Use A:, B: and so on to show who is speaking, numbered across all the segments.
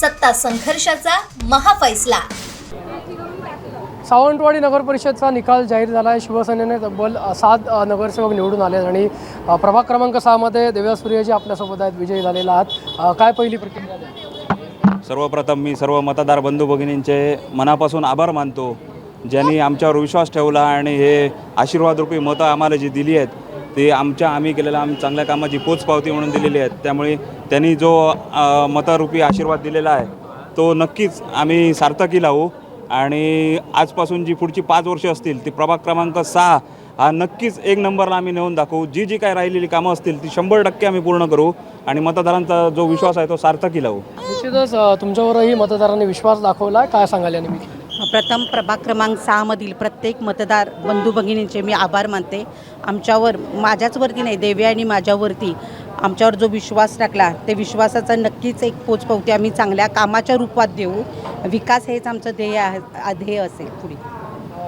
A: सत्ता संघर्षाचा महाफैसला.
B: सावंतवाडी नगर परिषदचा निकाल जाहीर झाला आहे शिवसेनेने तब्बल सात नगरसेवक निवडून आले आहेत आणि प्रभाग क्रमांक सहामध्ये देव्या सूर्यजी आपल्यासोबत आहेत. विजयी झालेला आहात. काय पहिली प्रतिक्रिया द्याल?
C: सर्वप्रथम मी सर्व मतदार बंधू भगिनींचे मनापासून आभार मानतो ज्यांनी आमच्यावर विश्वास ठेवला आणि हे आशीर्वादरूपी मतं आम्हाला जी दिली आहेत ते आमच्या आम्ही केलेल्या आम चांगल्या कामाची पोचपावती म्हणून दिलेली आहेत. त्यामुळे त्यांनी जो मतारूपी आशीर्वाद दिलेला आहे तो नक्कीच आम्ही सार्थकी लावू. आणि आजपासून जी पुढची पाच वर्ष असतील ती प्रभाग क्रमांक सहा हा नक्कीच एक नंबरला आम्ही नेऊन दाखवू. जी जी काय राहिलेली कामं असतील ती शंभर टक्के आम्ही पूर्ण करू आणि मतदारांचा जो विश्वास आहे तो सार्थकी लावू.
B: निश्चितच तुमच्यावरही मतदारांनी विश्वास दाखवला आहे काय सांगाल या
D: प्रथम प्रभाग क्रमांक सहामधील प्रत्येक मतदार बंधू भगिनींचे मी आभार मानते. आमच्यावर माझ्याचवरती नाही देवी आणि माझ्यावरती आमच्यावर जो विश्वास टाकला ते विश्वासाचा नक्कीच एक पोचपावती आम्ही चांगल्या कामाच्या रूपात देऊ. विकास हेच आमचं ध्येय आहे ध्येय असेल पुढे.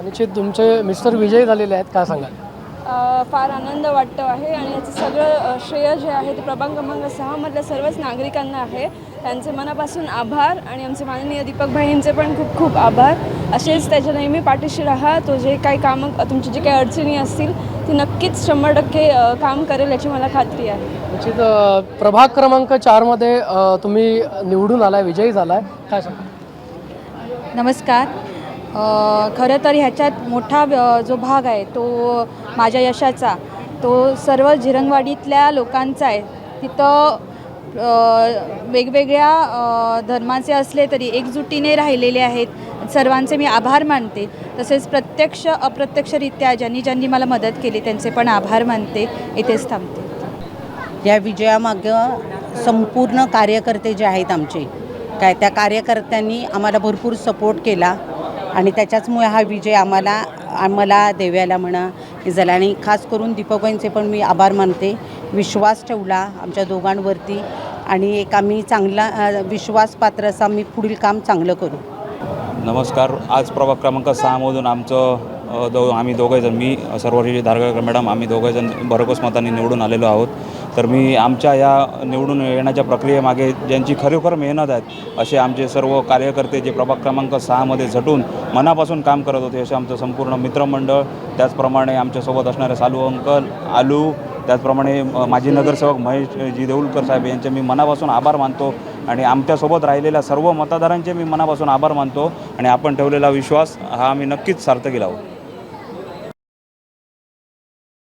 B: निश्चित तुमचे मिस्टर विजयी झालेले आहेत काय सांगाल?
E: फार आनंद वाटतो आहे आणि याचं सगळं श्रेय जे आहे ते प्रभाग क्रमांक सहामधल्या सर्वच नागरिकांना आहे. त्यांचे मनापासून आभार आणि आमचे माननीय दीपक भाईंचे पण खूप खूप आभार. असेच त्याच्या नेहमी पाठीशी राहा. तो जे काही कामं तुमची जी काही अडचणी असतील ती नक्कीच शंभर टक्के काम करेल याची मला खात्री आहे.
B: निश्चित प्रभाग क्रमांक चारमध्ये तुम्ही निवडून आलाय विजयी झालाय. काय
F: नमस्कार. खरं तर ह्याच्यात मोठा जो भाग आहे तो माझ्या यशाचा. तो सर्व झिरंगवाडीतल्या लोकांचा आहे. तिथं वेगवेगळ्या धर्माचे असले तरी एकजुटीने राहिलेले आहेत. सर्वांचे मी आभार मानते. तसेच प्रत्यक्ष अप्रत्यक्षरित्या ज्यांनी ज्यांनी मला मदत केली त्यांचे पण आभार मानते. इथेच थांबते.
D: या विजयामागं संपूर्ण कार्यकर्ते जे आहेत आमचे काय त्या कार्यकर्त्यांनी आम्हाला भरपूर सपोर्ट केला. आणि त्याच्याचमुळे हा विजय आम्हाला आम्हाला देव्याला म्हणा हे झाला आणि खास करून दीपकबाईंचे पण मी आभार मानते. विश्वास ठेवला आमच्या दोघांवरती आणि एक आम्ही चांगला विश्वासपात्र असं आम्ही पुढील काम चांगलं करू.
C: नमस्कार. आज प्रभाग क्रमांक सहामधून आमचं दो आम्ही दोघंजण मी सर्वरी धारगळकर मॅडम आम्ही दोघंजण भरघोस मतांनी निवडून आलेलो आहोत. तर मी आमच्या या निवडून येण्याच्या प्रक्रियेमागे ज्यांची खरोखर मेहनत आहेत असे आमचे सर्व कार्यकर्ते जे प्रभाग क्रमांक सहामध्ये झटून मनापासून काम करत होते असे आमचं संपूर्ण मित्रमंडळ त्याचप्रमाणे आमच्यासोबत असणारे सालू अंकल आलू त्याचप्रमाणे माजी नगरसेवक महेश जी देऊलकर साहेब यांचे मी मनापासून आभार मानतो आणि आमच्यासोबत राहिलेल्या सर्व मतदारांचे मी मनापासून आभार मानतो आणि आपण ठेवलेला विश्वास हा आम्ही नक्कीच सार्थकी आहोत.